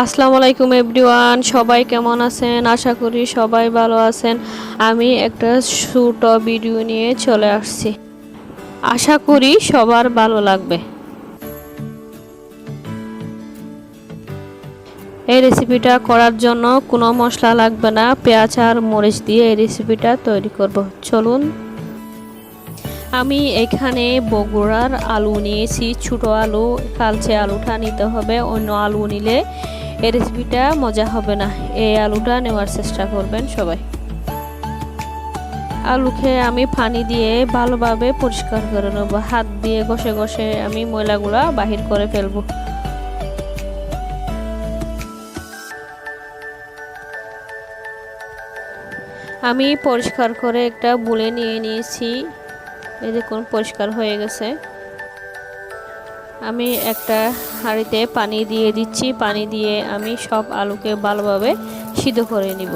আসসালামু আলাইকুম এভরিওয়ান, সবাই কেমন আছেন? আশা করি সবাই ভালো আছেন। আমি একটা ছোট ভিডিও নিয়ে চলে আসছি। আশা করি সবার ভালো লাগবে। এই রেসিপিটা করার জন্য কোনো মশলা লাগবে না। পেঁয়াজ আর মরিচ দিয়ে এই রেসিপিটা তৈরি করব। চলুন। আমি এখানে বগুড়ার আলু নিয়েছি। ছোটো আলু, কালচে আলুটা নিতে হবে। অন্য আলু নিলে এই রেসিপিটা মজা হবে না। এই আলুটা নেওয়ার চেষ্টা করবেন সবাই। আলুকে আমি পানি দিয়ে ভালোভাবে পরিষ্কার করে নেব। হাত দিয়ে ঘষে ঘষে আমি ময়লাগুলা বাহির করে ফেলব। আমি পরিষ্কার করে একটা বুলে নিয়ে নিয়েছি। এই দেখুন, পরিষ্কার হয়ে গেছে। আমি একটা হাঁড়িতে পানি দিয়ে দিচ্ছি। পানি দিয়ে আমি সব আলুকে ভালোভাবে সিদ্ধ করে নিব।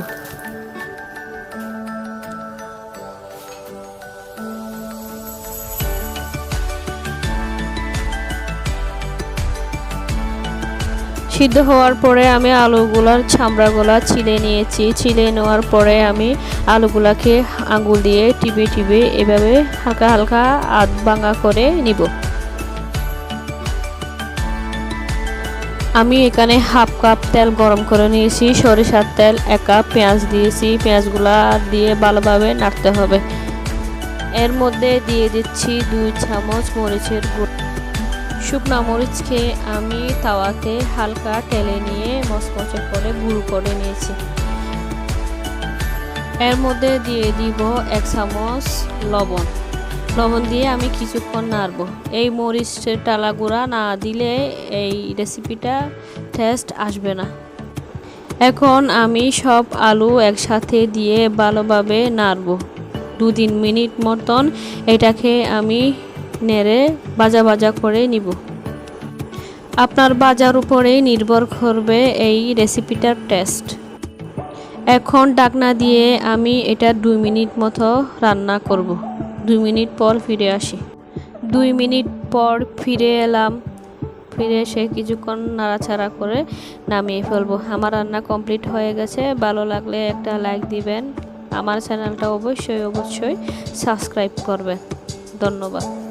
সিদ্ধ হওয়ার পরে আমি আলুগুলার ছামড়াগুলা ছিলে নিয়েছি। ছিলে নেওয়ার পরে আমি আলুগুলাকে আঙুল দিয়ে টিপে টিপে এভাবে হালকা হালকা আধ ভাঙা করে নিব। আমি এখানে হাফ কাপ তেল গরম করে নিয়েছি, সরিষার তেল এক কাপ, পেঁয়াজ দিয়েছি, পেঁয়াজগুলা দিয়ে ভালোভাবে নাড়তে হবে। এর মধ্যে দিয়ে দিচ্ছি দুই চামচ মরিচের গুঁড়ো। শুকনা মরিচকে আমি তাওয়াতে হালকা টেলে নিয়ে মচমচে করে গুঁড়ো করে নিয়েছি। এর মধ্যে দিয়ে দিব এক চামচ লবণ। লবণ দিয়ে আমি কিছুক্ষণ নাড়ব। এই মরিচের টালা গুঁড়া না দিলে এই রেসিপিটা টেস্ট আসবে না। এখন আমি সব আলু একসাথে দিয়ে ভালোভাবে নাড়ব। দু তিন মিনিট মতন এটাকে আমি নেড়ে বাজা বাজা করে নিব। আপনার বাজার উপরেই নির্ভর করবে এই রেসিপিটার টেস্ট এখন ডাকনা দিয়ে আমি এটা দুই মিনিট মতো রান্না করব। দুই মিনিট পর ফিরে আসি। দুই মিনিট পর ফিরে এলাম। ফিরে এসে কিছুক্ষণ নাড়াছাড়া করে নামিয়ে ফেলব। আমার রান্না কমপ্লিট হয়ে গেছে। ভালো লাগলে একটা লাইক দিবেন। আমার চ্যানেলটা অবশ্যই অবশ্যই সাবস্ক্রাইব করবেন। ধন্যবাদ।